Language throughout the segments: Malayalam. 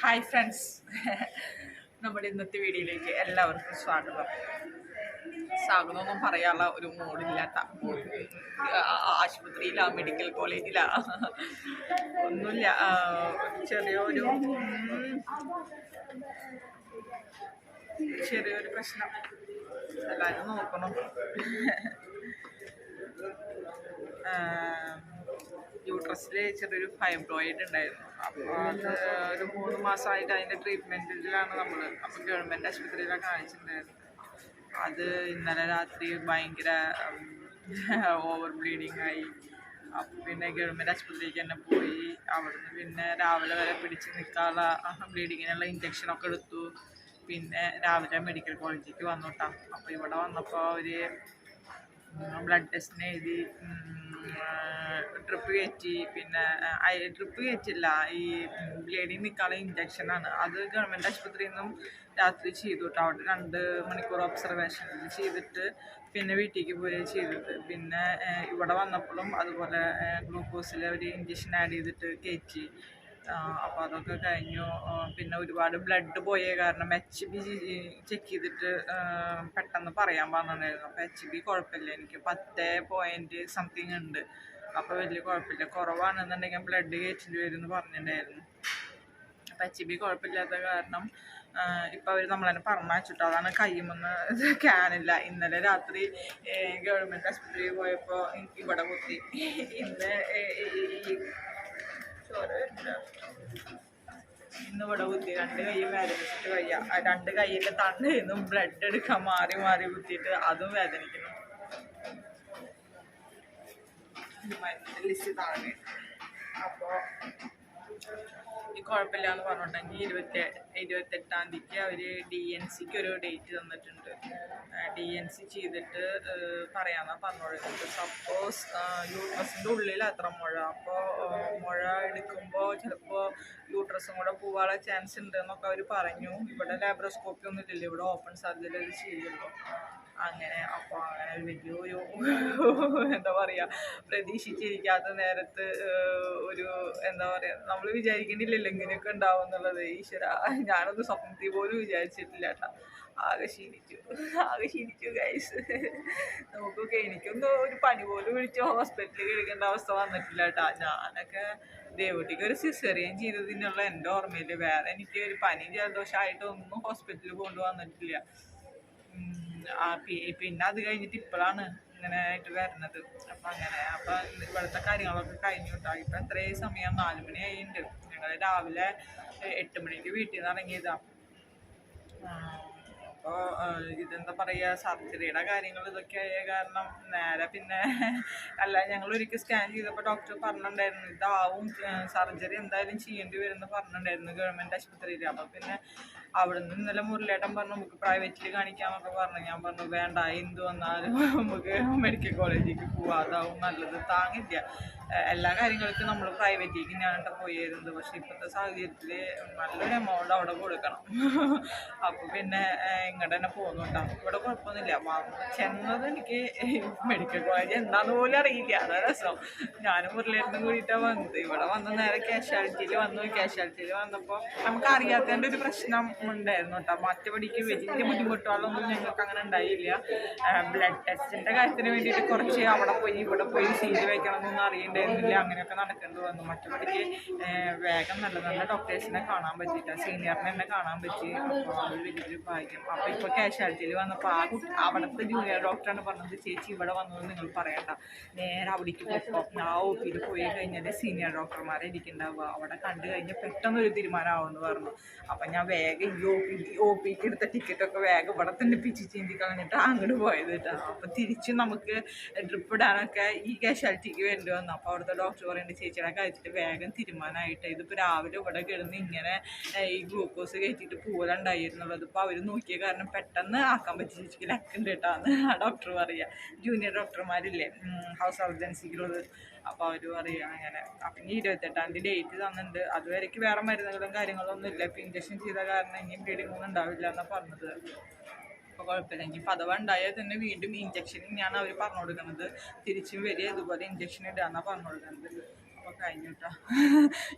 ഹായ് ഫ്രണ്ട്സ് നമ്മുടെ ഇന്നത്തെ വീഡിയോയിലേക്ക് എല്ലാവർക്കും സ്വാഗതം. സ്വാഗതമൊന്നും പറയാനുള്ള ഒരു മൂടില്ലാത്ത ആശുപത്രിയിലാ മെഡിക്കൽ കോളേജിലാ ഒന്നുമില്ല. ചെറിയൊരു ചെറിയൊരു പ്രശ്നം. എല്ലാവരും നോക്കണം. യൂട്രസിൽ ചെറിയൊരു ഫൈബ്രോയിഡ് ഉണ്ടായിരുന്നു. അപ്പോൾ അത് ഒരു മൂന്ന് മാസമായിട്ട് അതിന്റെ ട്രീറ്റ്മെന്റിലാണ് നമ്മൾ അപ്പോൾ ഗവൺമെന്റ് ആശുപത്രിയിലാണ് കാണിച്ചിട്ടുണ്ടായിരുന്നത് അത് ഇന്നലെ രാത്രി ഭയങ്കര ഓവർ ബ്ലീഡിങ് ആയി. അപ്പം പിന്നെ ഗവൺമെന്റ് ആശുപത്രിയിലേക്ക് തന്നെ പോയി. അവിടുന്ന് പിന്നെ രാവിലെ വരെ പിടിച്ച് നിൽക്കാനുള്ള ബ്ലീഡിങ്ങിനുള്ള ഇഞ്ചക്ഷനൊക്കെ എടുത്തു. പിന്നെ രാവിലെ മെഡിക്കൽ കോളേജിലേക്ക് വന്നു കേട്ടാ അപ്പോൾ ഇവിടെ വന്നപ്പോൾ അവർ ബ്ലഡ് ടെസ്റ്റിന് എഴുതി ട്രിപ്പ് കയറ്റി. പിന്നെ ട്രിപ്പ് കയറ്റില്ല. ഈ ബ്ലീഡിങ് നിൽക്കാനുള്ള ഇഞ്ചക്ഷനാണ് അത് ഗവൺമെന്റ് ആശുപത്രിയിൽ നിന്നും രാത്രി ചെയ്തു കേട്ടോ അവിടെ രണ്ട് മണിക്കൂർ ഒബ്സർവേഷൻ ചെയ്തിട്ട് പിന്നെ വീട്ടിലേക്ക് പോവുകയാണ് ചെയ്തത്. പിന്നെ ഇവിടെ വന്നപ്പോഴും അതുപോലെ ഗ്ലൂക്കോസിൽ ഒരു ഇഞ്ചക്ഷൻ ആഡ് ചെയ്തിട്ട് കയറ്റി അപ്പോൾ അതൊക്കെ കഴിഞ്ഞു. പിന്നെ ഒരുപാട് ബ്ലഡ് പോയ കാരണം എച്ച് ബി ചെക്ക് ചെയ്തിട്ട് പെട്ടെന്ന് പറയാൻ പറഞ്ഞിട്ടുണ്ടായിരുന്നു അപ്പോൾ എച്ച് ബി കുഴപ്പമില്ല. എനിക്ക് പത്ത് പോയിന്റ് സംതിങ് ഉണ്ട്. അപ്പോൾ വലിയ കുഴപ്പമില്ല. കുറവാണെന്നുണ്ടെങ്കിൽ ബ്ലഡ് കയറ്റേണ്ടി വരും എന്ന് പറഞ്ഞിട്ടുണ്ടായിരുന്നു. അപ്പോൾ എച്ച് ബി കുഴപ്പമില്ലാത്ത കാരണം ഇപ്പം അവർ നമ്മളെന്നെ പറഞ്ഞിട്ടോ അതാണ് കയ്യുമെന്ന് ക്യാനില്ല ഇന്നലെ രാത്രി ഗവൺമെന്റ് ആശുപത്രിയിൽ പോയപ്പോൾ എനിക്ക് ഇവിടെ കുത്തി. ഇന്ന് ഇന്ന് ഇവിടെ കുത്തി. രണ്ട് കൈ വേദനിച്ചിട്ട് വയ്യ. രണ്ട് കൈയിന്റെ തണ്ട് നിന്നും ബ്ലഡ് എടുക്കാൻ മാറി മാറി കുത്തിയിട്ട് അതും വേദനിക്കുന്നു. ലിസ്റ്റ് താഴെ അപ്പോൾ കുഴപ്പമില്ല എന്ന് പറഞ്ഞിട്ടുണ്ടെങ്കിൽ ഇരുപത്തി ഇരുപത്തെട്ടാം തീയതിക്ക് അവർ ഡി എൻ സിക്ക് ഒരു ഡേറ്റ് തന്നിട്ടുണ്ട്. ഡി എൻ സി ചെയ്തിട്ട് പറയാമെന്നാണ് പറഞ്ഞോളുന്നത് സപ്പോസ് യൂട്രസിന്റെ ഉള്ളിൽ അത്ര മുഴ. അപ്പോൾ മുഴ എടുക്കുമ്പോൾ ചിലപ്പോൾ യൂട്രസും കൂടെ പോകാനുള്ള ചാൻസ് ഉണ്ട് എന്നൊക്കെ അവർ പറഞ്ഞു. ഇവിടെ ലാബ്രോസ്കോപ്പി ഒന്നും ഇല്ലല്ലോ. ഇവിടെ ഓപ്പൺ അത് ചെയ്യുള്ളൂ. അങ്ങനെ അപ്പോൾ അങ്ങനെ ഒരു വലിയൊരു എന്താ പറയുക പ്രതീക്ഷിച്ചിരിക്കാത്ത നേരത്ത് ഒരു എന്താ പറയുക നമ്മൾ വിചാരിക്കണില്ലല്ലോ ഇങ്ങനെയൊക്കെ ഉണ്ടാവും എന്നുള്ളത്. ഈശ്വര ഞാനൊന്നും സ്വപ്നത്തിൽ പോലും വിചാരിച്ചിട്ടില്ല കേട്ടോ. ആകെ ക്ഷീണിച്ചു. ആകെ ക്ഷീണിച്ചു ഗൈസ് നമുക്കൊക്കെ എനിക്കൊന്നും ഒരു പനി പോലും വിളിച്ച് ഹോസ്പിറ്റലിൽ കിടക്കേണ്ട അവസ്ഥ വന്നിട്ടില്ല കേട്ടോ. ഞാനൊക്കെ ദേവട്ടിക്ക് ഒരു സിസറിയൻ ചെയ്തതിനുള്ള എന്റെ ഓർമ്മയിൽ വേറെ എനിക്ക് ഒരു പനി ജലദോഷമായിട്ട് ഒന്നും ഹോസ്പിറ്റലിൽ കൊണ്ടുവന്നിട്ടില്ല പിന്നെ അത് കഴിഞ്ഞിട്ട് ഇപ്പോഴാണ് ഇങ്ങനെ ആയിട്ട് വരുന്നത്. അപ്പം അങ്ങനെ അപ്പം ഇവിടുത്തെ കാര്യങ്ങളൊക്കെ കഴിഞ്ഞു കേട്ടോ. ഇപ്പം എത്രയും സമയം? നാല് മണി ആയിട്ടുണ്ട് ഞങ്ങൾ രാവിലെ എട്ട് മണിക്ക് വീട്ടിൽ നിന്ന് ഇറങ്ങിയതാണ് അപ്പോൾ ഇതെന്താ പറയുക സർജറിയുടെ കാര്യങ്ങൾ ഇതൊക്കെ ആയ കാരണം നേരെ പിന്നെ അല്ല ഞങ്ങൾ ഒരിക്കൽ സ്കാൻ ചെയ്തപ്പോൾ ഡോക്ടർ പറഞ്ഞിട്ടുണ്ടായിരുന്നു ഇതാവും സർജറി എന്തായാലും ചെയ്യേണ്ടി വരുമെന്ന് പറഞ്ഞിട്ടുണ്ടായിരുന്നു ഗവൺമെന്റ് ആശുപത്രിയിൽ. അപ്പോൾ പിന്നെ അവിടുന്ന് ഇന്നലെ മുരളിയേട്ടൻ പറഞ്ഞു നമുക്ക് പ്രൈവറ്റിൽ കാണിക്കാമെന്നൊക്കെ പറഞ്ഞു. ഞാൻ പറഞ്ഞു വേണ്ട എന്ത് വന്നാലും നമുക്ക് മെഡിക്കൽ കോളേജിലേക്ക് പോവാം. അതാവും നല്ലത്. താങ്ങില്ല. എല്ലാ കാര്യങ്ങൾക്കും നമ്മൾ പ്രൈവറ്റിലേക്ക് ഞാനിട്ട് പോയിരുന്നത്. പക്ഷെ ഇപ്പോഴത്തെ സാഹചര്യത്തിൽ നല്ലൊരു എമൗണ്ട് അവിടെ കൊടുക്കണം. അപ്പോൾ പിന്നെ ഇങ്ങോട്ട് തന്നെ പോകുന്നുണ്ടാവും ഇവിടെ കുഴപ്പമൊന്നുമില്ല. ചെന്നത് എനിക്ക് മെഡിക്കൽ കോളേജ് എന്താണെന്ന് പോലും അറിയില്ല. അതാ രസം. ഞാനും മുരളിയേട്ടനും കൂടിയിട്ടാണ് വന്നത്. ഇവിടെ വന്ന നേരെ കാഷ്വാലിറ്റിയിൽ വന്നു. കാഷ്വാലിറ്റിയിൽ വന്നപ്പോൾ നമുക്ക് അറിയാത്തതിന്റെ ഒരു പ്രശ്നം. ഉണ്ടായിരുന്നു കേട്ടോ. മറ്റുപടിക്ക് വലിയ ബുദ്ധിമുട്ടുകളൊന്നും ഞങ്ങൾക്ക് അങ്ങനെ ഉണ്ടായില്ല. ബ്ലഡ് ടെസ്റ്റിന്റെ കാര്യത്തിന് വേണ്ടിയിട്ട് കുറച്ച് അവിടെ പോയി ഇവിടെ പോയി സീറ്റ് വയ്ക്കണം എന്നൊന്നും അറിയണ്ടായിരുന്നില്ല. അങ്ങനെയൊക്കെ നടക്കേണ്ടി വന്നു. മറ്റുപടിക്ക് വേഗം നല്ല നല്ല ഡോക്ടേഴ്സിനെ കാണാൻ പറ്റിയിട്ട്. സീനിയറിനെ തന്നെ കാണാൻ പറ്റി. അപ്പോൾ അത് വലിയൊരു ഭാഗ്യം. അപ്പോൾ ഇപ്പോൾ കാഷ്വാലിറ്റിയിൽ വന്നപ്പോൾ ആ കുട്ടി അവിടുത്തെ ജൂനിയർ ഡോക്ടറാണ് പറഞ്ഞത് ചേച്ചി ഇവിടെ വന്നത് നിങ്ങൾ പറയണ്ട. നേരെ അവിടേക്ക് പോകുമ്പോൾ ആ ഒ പിയിൽ പോയി കഴിഞ്ഞാൽ സീനിയർ ഡോക്ടർമാരെ ഇരിക്കുന്നുണ്ടാവുക അവിടെ കണ്ടു കഴിഞ്ഞാൽ പെട്ടെന്നൊരു തീരുമാനമാവുമെന്ന് പറഞ്ഞു. അപ്പം ഞാൻ വേഗം ഈ ഒ പി ഒ പിക്ക് എടുത്ത ടിക്കറ്റൊക്കെ വേഗം ഇവിടെ തന്നെ പിച്ച് ചീന്തി കളഞ്ഞിട്ട് അങ്ങോട്ട് പോയത് കേട്ടോ അപ്പം തിരിച്ച് നമുക്ക് ട്രിപ്പ് ഇടാനൊക്കെ ഈ കാഷ്വാലിറ്റിക്ക് വേണ്ടി വന്നു. അപ്പോൾ അവിടുത്തെ ഡോക്ടർ പറയുന്നത് ചേച്ചിയുടെ കഴിച്ചിട്ട് വേഗം തീരുമാനമായിട്ട് ഇതിപ്പോൾ രാവിലെ ഇവിടെ കിടന്ന് ഇങ്ങനെ ഈ ഗ്ലൂക്കോസ് കയറ്റിയിട്ട് പൂലുണ്ടായിരുന്നുള്ളത് അപ്പോൾ അവർ നോക്കിയ കാരണം പെട്ടെന്ന് ആക്കാൻ പറ്റി ചേച്ചിക്ക് ലക്കുണ്ട് കേട്ടാന്ന് ആ ഡോക്ടർ പറയുക ജൂനിയർ ഡോക്ടർമാരില്ലേ ഹൗസ് സർജൻസിക്കുള്ളത് അപ്പോൾ അവർ പറയുക അങ്ങനെ. അപ്പം ഇനി ഇരുപത്തെട്ടാം തീയതി ഡേറ്റ് തന്നിട്ടുണ്ട് അതുവരേക്ക് വേറെ മരുന്നുകളും കാര്യങ്ങളും ഒന്നും ഇല്ല ഇപ്പം ഇഞ്ചക്ഷൻ ചെയ്ത കാരണം ഇനിയും ബ്ലീഡിംഗ് ഉണ്ടാവില്ല എന്നാണ് പറഞ്ഞത്. അപ്പോൾ കുഴപ്പമില്ല. ഇനി അഥവാ ഉണ്ടായാൽ തന്നെ വീണ്ടും ഇഞ്ചക്ഷൻ ഞാൻ അവർ പറഞ്ഞു കൊടുക്കുന്നത്. തിരിച്ചും വരിക ഇതുപോലെ ഇഞ്ചക്ഷൻ ഇടാന്നാണ് പറഞ്ഞു കൊടുക്കുന്നത്. അപ്പോൾ കഴിഞ്ഞിട്ടാ.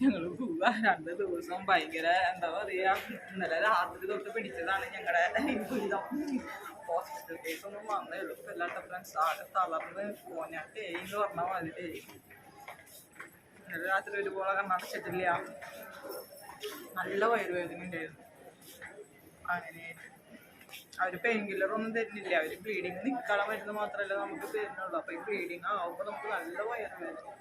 ഞങ്ങൾ പോവുക രണ്ട് ദിവസം ഭയങ്കര എന്താ പറയുക ഇന്നലെ രാത്രി തൊട്ട് പിടിച്ചതാണ് ഞങ്ങളുടെ ദുരിതം ഹോസ്പിറ്റൽ കേസ് ഒന്നും വന്നേ ഉള്ളൂ. ഇപ്പം എല്ലാത്ത ഫ്രണ്ട്സ് ആകെ തളർന്ന് പോഞ്ഞാട്ട് എന്ന് പറഞ്ഞാൽ മതി രാത്രി ഒരുപോലെ കണ്ണടച്ചിട്ടില്ല. നല്ല വയറുവേദന ഉണ്ടായിരുന്നു അങ്ങനെയായിട്ട് അവർ പെയിൻ കില്ലർ ഒന്നും തരുന്നില്ല. അവർ ബ്ലീഡിങ് നിൽക്കണം മരുന്ന് മാത്രമല്ല നമുക്ക് തരുന്നുള്ളൂ. അപ്പോൾ ഈ ബ്ലീഡിങ് ആവുമ്പോൾ നമുക്ക് നല്ല വയറുവേദന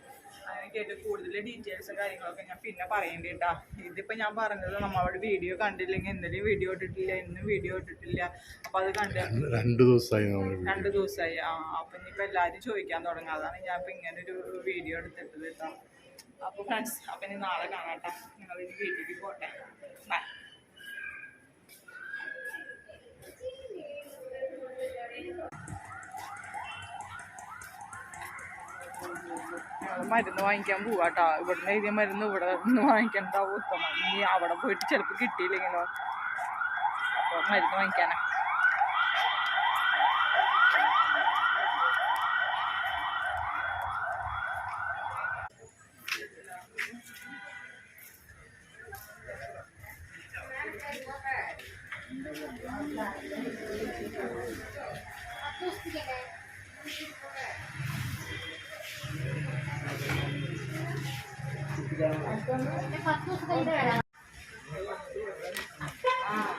അങ്ങനെയൊക്കെ ആയിട്ട് കൂടുതൽ ഡീറ്റെയിൽസ് കാര്യങ്ങളൊക്കെ ഞാൻ പിന്നെ പറയേണ്ടി കേട്ടാ ഇതിപ്പോൾ ഞാൻ പറഞ്ഞത് നമ്മളവിടെ വീഡിയോ കണ്ടില്ലെങ്കിൽ ഇന്നലെയും വീഡിയോ ഇട്ടിട്ടില്ല ഇന്നും വീഡിയോ ഇട്ടിട്ടില്ല. അപ്പോൾ അത് കണ്ട് രണ്ട് ദിവസമായി രണ്ട് ദിവസമായി ആ അപ്പം ഇനിയിപ്പോൾ എല്ലാവരും ചോദിക്കാൻ തുടങ്ങും. അതാണ് ഞാൻ ഇപ്പൊ ഇങ്ങനെ ഒരു വീഡിയോ എടുത്തിട്ടത് കേട്ടോ അപ്പോൾ ഫ്രണ്ട്സ് അപ്പം ഇനി നാളെ കാണാട്ടാ നിങ്ങൾ ഇനി വീട്ടിലേക്ക് പോട്ടെ. ബൈ. മരുന്ന് വാങ്ങിക്കാൻ പോവാട്ടോ. ഇവിടുന്ന് എഴുതിയ മരുന്ന് ഇവിടെ നിന്ന് വാങ്ങിക്കണ്ടാവും ഉത്തമം. ഇനി അവിടെ പോയിട്ട് ചിലപ്പോൾ കിട്ടിയില്ലെങ്കിലോ? അപ്പോൾ മരുന്ന് വാങ്ങിക്കാനാ.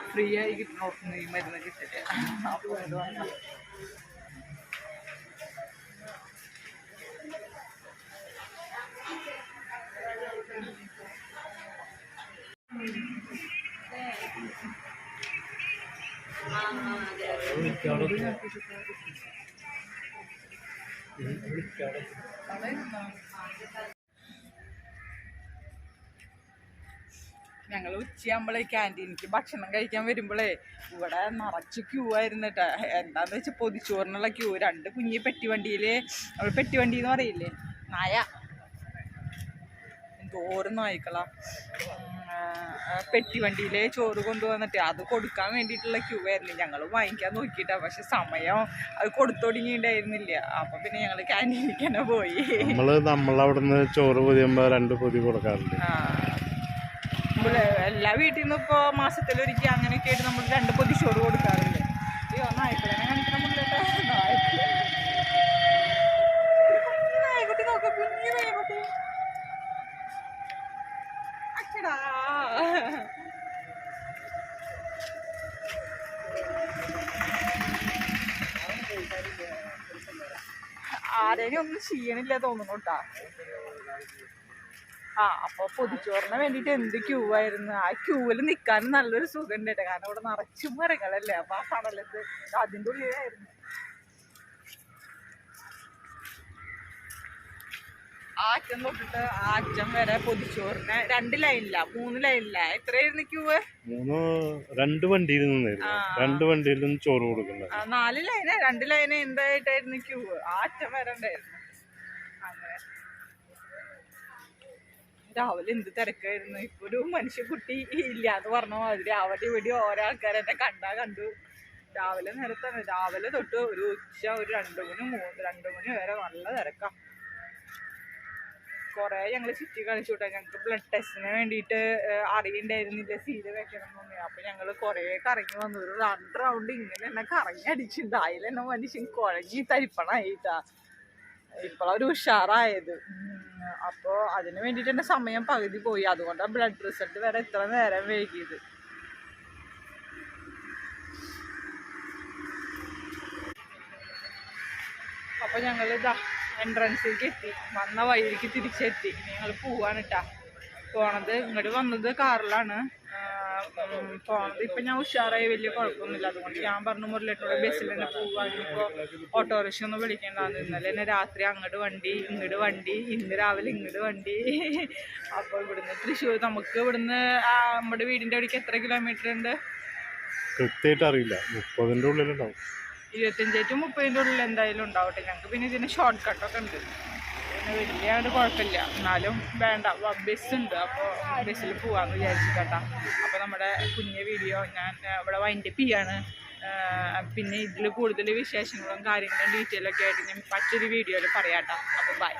ഫ്രീ ആയി കിട്ടണോടത്തുനിന്ന് ഈ മരുന്ന് കിട്ടില്ല അപ്പോൾ ഇത് വന്ന ഞങ്ങൾ ഉച്ചയാകുമ്പോഴേ ക്യാന്റീനിക്ക് ഭക്ഷണം കഴിക്കാൻ വരുമ്പോഴേ ഇവിടെ നിറച്ച് ക്യൂ ആയിരുന്നു കേട്ടോ എന്താന്ന് വെച്ചാൽ പൊതിച്ചോറിനുള്ള ക്യൂ രണ്ട് കുഞ്ഞി പെട്ടി വണ്ടിയിൽ നമ്മൾ പെട്ടി വണ്ടി എന്ന് പറയില്ലേ? നായ. എന്തോരം നായ്ക്കളാ. പെട്ടിവണ്ടിയിലെ ചോറ് കൊണ്ടുവന്നിട്ട് അത് കൊടുക്കാൻ വേണ്ടിയിട്ടുള്ള ക്യൂ ആയിരുന്നു. ഞങ്ങൾ വാങ്ങിക്കാൻ നോക്കിയിട്ടാ. പക്ഷെ സമയം അത് കൊടുത്തൊടുങ്ങിയിട്ടുണ്ടായിരുന്നില്ല. അപ്പൊ പിന്നെ ഞങ്ങൾ ക്യാന്റീനിലേക്ക് തന്നെ പോയി. നമ്മൾ നമ്മളവിടുന്ന് ചോറ് പൊതിയുമ്പോ രണ്ട് പൊതി കൊടുക്കാറുണ്ട്. എല്ലാ വീട്ടിൽ നിന്നും ഇപ്പോൾ മാസത്തിലൊരിക്കൽ അങ്ങനെയൊക്കെ ആയിട്ട് നമ്മൾ രണ്ട് പൊതി ചോറ് കൊടുക്കാറുണ്ട്. അയ്യോ നായ്ക്കളെ കാണിക്കണം നായക്കുട്ടി നോക്ക കുഞ്ഞു നായക്കുട്ടി അച്ചടാ ആരെയും ഒന്നും ചെയ്യണില്ല തോന്നുന്നു കേട്ടാ. ആ അപ്പൊ പൊതിച്ചോറിന് വേണ്ടിട്ട് എന്ത് ക്യൂ ആയിരുന്നു? ആ ക്യൂവിൽ നിൽക്കാനും നല്ലൊരു സുഖം ഉണ്ട് കേട്ടോ കാരണം അവിടെ നിറച്ചും മരങ്ങളല്ലേ? അപ്പൊ ആ കടലത്ത് അതിന്റെ ഉള്ളിലായിരുന്നു ആ തൊട്ടിട്ട് ആ വരെ പൊതിച്ചോറിന് രണ്ട് ലൈനില്ല മൂന്ന് ലൈനില്ല എത്രയായിരുന്നു ക്യൂവ് മൂന്ന് രണ്ട് വണ്ടിയിൽ നിന്നായിരുന്നു. രണ്ട് വണ്ടിയിൽ നിന്ന് ചോറ് കൊടുക്കുന്നത്. നാല് ലൈന രണ്ട് ലൈന എന്തായിട്ടായിരുന്നു ക്യൂവ് ആ അറ്റം വരെ ഉണ്ടായിരുന്നു. രാവിലെ എന്ത് തിരക്കായിരുന്നു? ഇപ്പൊ ഒരു മനുഷ്യക്കുട്ടി കുട്ടി എന്ന് പറഞ്ഞ മാതിരി അവിടെ ഇവിടെ ഓരോ ആൾക്കാരെന്നെ കണ്ടാ കണ്ടു. രാവിലെ നേരത്താണ്. രാവിലെ തൊട്ട് ഒരു ഉച്ച ഒരു രണ്ടു മണി മൂന്ന് രണ്ടു മണി വരെ നല്ല തിരക്കാ. കുറേ ഞങ്ങൾ ചുറ്റി കളിച്ചു ഞങ്ങക്ക് ഞങ്ങൾക്ക് ബ്ലഡ് ടെസ്റ്റിന് വേണ്ടിയിട്ട് അറിയണ്ടായിരുന്നില്ല. സീൽ വെക്കണമെന്നൊന്നും അപ്പൊ ഞങ്ങൾ കൊറേ കറങ്ങി വന്നു. ഒരു രണ്ട് റൗണ്ട് ഇങ്ങനെ എന്നെ കറങ്ങി അടിച്ചിട്ടുണ്ട് അതിലെന്നെ മനുഷ്യൻ കുഴഞ്ഞി തരിപ്പണായിട്ടാ. ഇപ്പോഴാ ഒരു ഉഷാറായത്. അപ്പോൾ അപ്പൊ അതിന് വേണ്ടിയിട്ട് എന്റെ സമയം പകുതി പോയി. അതുകൊണ്ടാണ് ബ്ലഡ് റിസൾട്ട് വരെ ഇത്ര നേരം വൈകിയത്. അപ്പോൾ ഞങ്ങൾ ഇതാ എൻട്രൻസിലേക്ക് എത്തി. വന്ന വഴിയിലേക്ക് തിരിച്ചെത്തി. ഇനി ഞങ്ങൾ പോവാണ് കേട്ടാ പോണത് ഇങ്ങോട്ട് വന്നത് കാറിലാണ്. ഉം, ഇപ്പം ഇപ്പൊ ഞാൻ ഉഷാറായി വലിയ കുഴപ്പമൊന്നുമില്ല. അതുകൊണ്ട് ഞാൻ പറഞ്ഞു മുരളിട്ടോടെ ബസ്സിൽ തന്നെ പോവാണ് ഇപ്പൊ ഓട്ടോറിക്ഷ ഒന്നും വിളിക്കേണ്ടാന്ന് ഇന്നലെ തന്നെ രാത്രി അങ്ങോട്ട് വണ്ടി ഇങ്ങോട്ട് വണ്ടി ഇന്ന് രാവിലെ ഇങ്ങോട്ട് വണ്ടി. അപ്പോൾ ഇവിടുന്ന് തൃശ്ശൂർ നമുക്ക് ഇവിടുന്ന് നമ്മുടെ വീടിന്റെ അവിടേക്ക് എത്ര കിലോമീറ്റർ ഉണ്ട്? കൃത്യമായിട്ട് അറിയില്ല. മുപ്പതിന്റെ ഉള്ളിലുണ്ടാവും. ഇരുപത്തഞ്ച് ടു മുപ്പതിന്റെ ഉള്ളിൽ എന്തായാലും ഉണ്ടാവട്ടെ. ഞങ്ങൾക്ക് പിന്നെ ഇതിന് ഷോർട്ട് കട്ടൊക്കെ ഉണ്ട്. വലിയാണ്ട് കുഴപ്പമില്ല. എന്നാലും വേണ്ട ബസ് ഉണ്ട് അപ്പോൾ ബസ്സിൽ പോകാമെന്ന് വിചാരിച്ചിട്ടാ അപ്പോൾ നമ്മുടെ കുഞ്ഞ വീഡിയോ ഞാൻ ഇവിടെ വൈൻഡപ്പ് ചെയ്യാണ്. പിന്നെ ഇതിൽ കൂടുതൽ വിശേഷങ്ങളും കാര്യങ്ങളും ഡീറ്റെയിലൊക്കെ ആയിട്ട് ഞാൻ മറ്റൊരു വീഡിയോയിൽ പറയാട്ടോ. അപ്പോൾ ബൈ